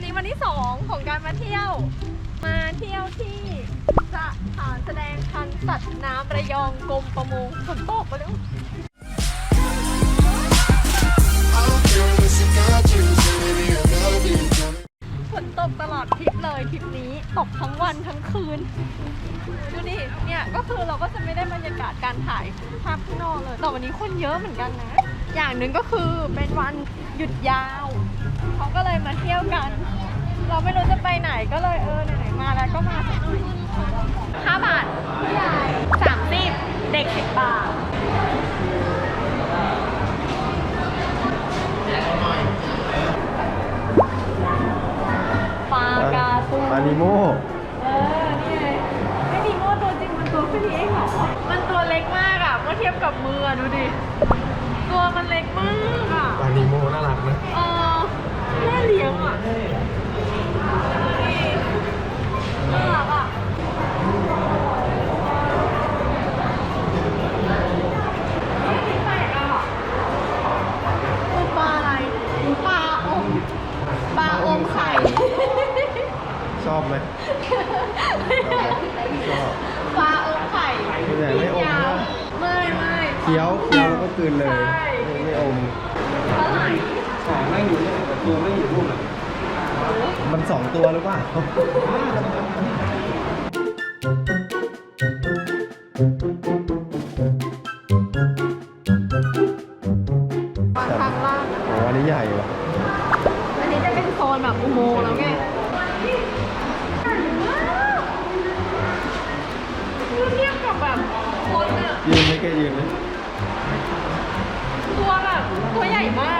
วันนี้วันที่สองของการมาเที่ยว มาเที่ยวที่สถานแสดงพันธุ์สัตว์น้ำระยองกรมประมงฝนตกไปแล้วฝนตกตลอดทริปเลยทริปนี้ตกทั้งวันทั้งคืน ดูนี่เนี่ยก็คือเราก็จะไม่ได้บรรยากาศการถ่ายภาพข้างนอกเลยแต่วันนี้คนเยอะเหมือนกันนะ อย่างหนึ่งก็คือเป็นวัน หยุดยาวเขาก็เลยมาเที่ยวกัน เราไม่รู้จะไปไหนก็เลยเออไหนๆมาแล้วก็มาสักหน่อยห้าบาทผู้ใหญ่สามสิบเด็กสิบบาทปลากาตูนปานิโมเออนี่ไงไม่ดีโม่ตัวจริงมันตัวแค่นี้เองเหรอมันตัวเล็กมากอะเมื่อเทียบกับมืออะดูดิ ตัวมันเล็กมากอะปานิโมน่ารักนะเออน่าเลี้ยงอะน่ารักอะนี่แปลกอะคือปลาอะไรปลาอมปลาอมไข่ ชอบไหมชอบ ปลาอมไข่ส่วนใหญ่ไม่อมยาวนะ ไม่ไม่เคี้ยวเคี้ยวแล้วก็กลืนเลย ใช่ ไม่ไม่อม ปลาไหล สองไม่อยู่ เนี่ยแต่ตัวไม่อยู่รูปอะมันสองตัวหรือเปล่าปลาข้างล่างโอ้อันนี้ใหญ่ว่ะอันนี้จะเป็นโซนแบบอุโมงค์แล้วไงคือเทียบกับแบบคนอะยืนไหม่แกยืนไหมตัวแบบตัวใหญ่มาก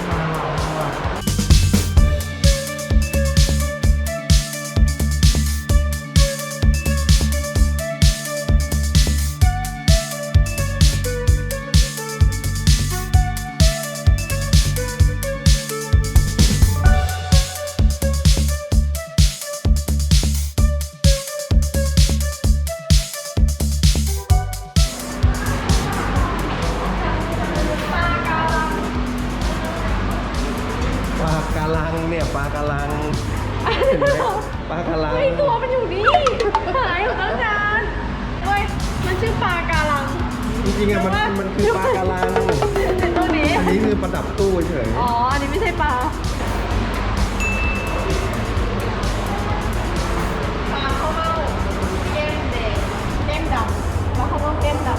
เนี่ยปลากาลังเห็นไหมปลากาลัง เฮ้ยตัวมันอยู่นี่หายอยู่ตั้งนานเว้ยมันชื่อปลาการัง จริงๆอะมันมันคือปลากาลัง เป็นตัวนี้ อันนี้คือประดับตู้เฉยอ๋อ อันนี้ไม่ใช่ปลา ปลาข้าวเม่าเก้มแดงเก้มดำปลาข้าวเม่าเก้มด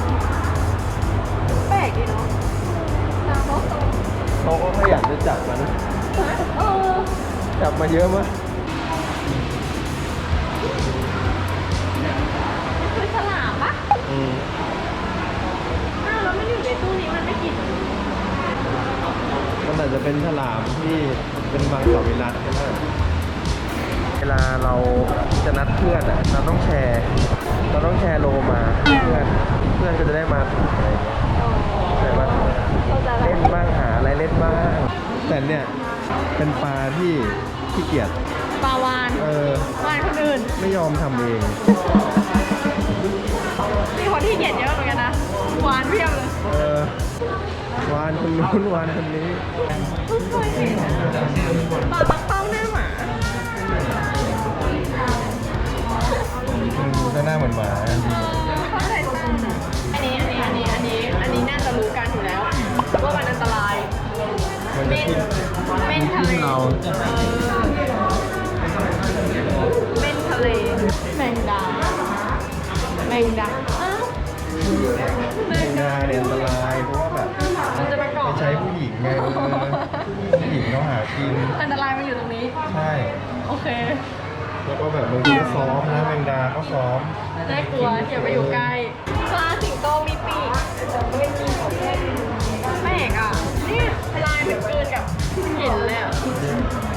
ำแปลกดีเนาะตาเขาโต เขาก็ขยันจะจับมันนะ เออ จับมาเยอะมั้ยคือฉลามปะอืมอ้าวแล้วมันอยู่ในตู้นี้มันไม่กินมันอาจจะเป็นฉลามที่เป็นบางสวิรัตก็ได้เวลาเราจะนัดเพื่อนอะเราต้องแชร์ เราต้องแชร์โลมาเพื่อน เพื่อนก็จะได้มาถูกอะไรอย่างเงี้ยอ๋อแต่ว่าเข้าใจแล้วเล่นบ้างหาอะไรเล่นบ้างแต่เนี่ยเป็นปลาที่ ขี้เกียจปลาวานเออวานคนอื่น ไม่ยอมทำเองมีคนที่เกียดเยอะเหมือนกันนะหวานเพียบเลยเออวานคนนู้นวานคนนี้เพิ่งเคยเห็นปลาปักเป้าหน้าหมาอืมก็หน้าเหมือนหมาเข้าใจตรงนั้นนะอันนี้อันนี้อันนี้อันนี้อันนี้น่าจะรู้กันอยู่แล้วว่ามันอันตรายมันจะเป็นกินเป็นทะเลเรา เออ แมงดาอ้าวแมงดาเนี่ยอันตรายเพราะว่าแบบมันจะไปเกาะไปใช้ผู้หญิงไงเออผู้หญิงเขาหากินอันตรายมันอยู่ตรงนี้ ใช่ โอเค แล้วก็แบบบางทีก็ซ้อมนะแมงดาก็ซ้อมน่ากลัวอย่าไปอยู่ใกล้ปลาสิงโตมีปีกแปลกอะเนี่ยลายเหมือนเกินกับอ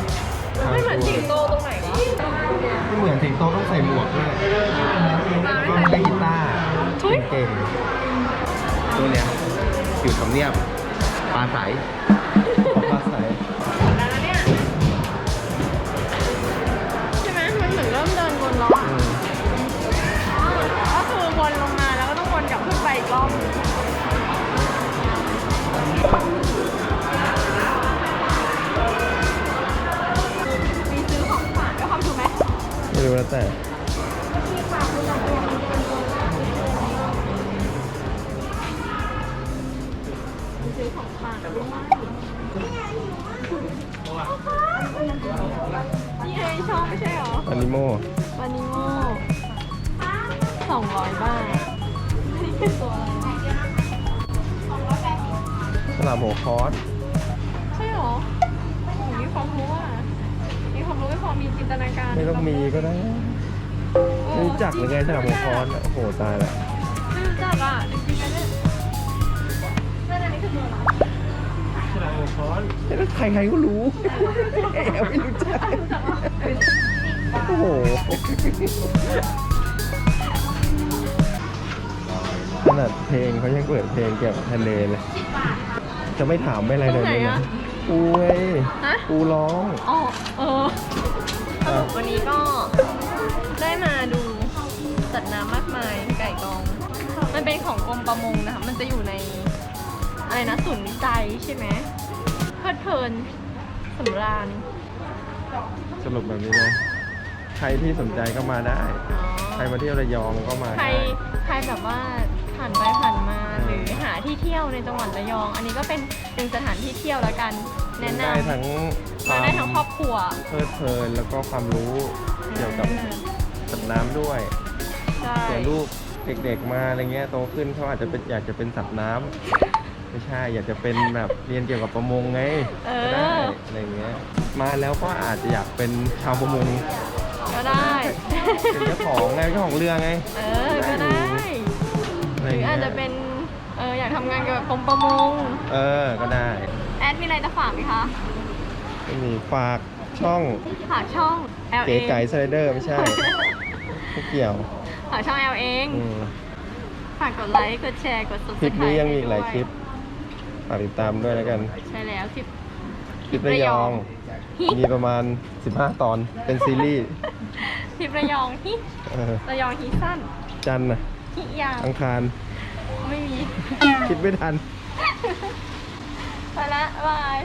นสิงโตตรงไหนวะไม่เหมือนสิงโตต้องใส่หมวกด้วยแล้วก็เล่นกีตาร์เฮ้ยเก่งๆตัวเนี้ยอยู่ทำเนียบปลาใส แล้วแต่มีซื้อของฝากด้วยนี่ไงชอบไม่ใช่เหรออนิโมวานิโมสองร้อยบาทนี่คือตัวอะไรสลับหัวคอส นตนาการไม่ต้องมีก็ได้เออไม่รู้จักหรือไงสลับหัวคอสอะโอ้โหตายละไม่รู้จักอะจริงๆนะเนี่ยนั่นอันนี้คือตัวอะไรสลับหัวคอสใครใครๆก็รู้แอบไม่รู้จักโอ้โหขนาดเพลงเขายังเปิดเพลงเกี่ยวกับทะเลเลยจะไม่ถามไม่อะไรเลยตรงไหนเลยอะนะปูไงฮะปูร้องอ๋อเออ สรุปวันนี้ก็ได้มาดูสัตว์น้ำมากมายไก่กอง มันเป็นของกรมประมงนะคะ มันจะอยู่ในอะไรนะศูนย์วิจัยใช่ไหมเพลิดเพลินสำราญสรุปแบบนี้เลย ใครที่สนใจก็มาได้ อ๋อใครมาเที่ยวระยองก็มาใครได้ ใครแบบว่า ผ่านไปผ่านมาหรือหาที่เที่ยวในจังหวัดระยอง อันนี้ก็เป็นหนึ่งสถานที่เที่ยวแล้วกันแนะนได้ทั้งำมาได้ทั้งครอบครัว เพลิดเพลินแล้วก็ความรู้เกี่ยวกับสัตว์น้ำด้วยใช่ เดี๋ยวลูกเด็กๆมาอะไรเงี้ยโตขึ้นเขาอาจจะเป็นอยากจะเป็นสัตว์น้ำไม่ใช่อยากจะเป็นแบบเรียนเกี่ยวกับประมงไงเอก็ได้ออะไรเงี้ยมาแล้วก็อาจจะอยากเป็นชาวประมงก็ได้ เป็นเจ้าของไงเจ้าของเรือไง เออ ก็ได้ อะไรหรือเงี้อาจยจะเป็นเอออยากทำงานเกี่ยวกับกรมประมง เออก็ได้แอดมีอะไรจะฝากไหมคะ ไม่มีฝากช่องฝากช่อง L เก๋ A ไก่สไลเดอร์ไม่ใช่ไม่เกี่ยวฝากช่อง L เอง อืมฝากกดไลค์ กดแชร์ กด subscribe คลิปนี้ยังมีอีกหลายให้คลิปฝากติดตามด้วยแล้วกัน ใช่แล้วคลิป คลิประยองมีประมาณ 15 ตอนเป็นซีรีส์คลิประยองฮิเออระยองฮิสั้น จันทร์นะ ฮิยาวอังคาร ไม่มี คิดไม่ทัน ไปละบาย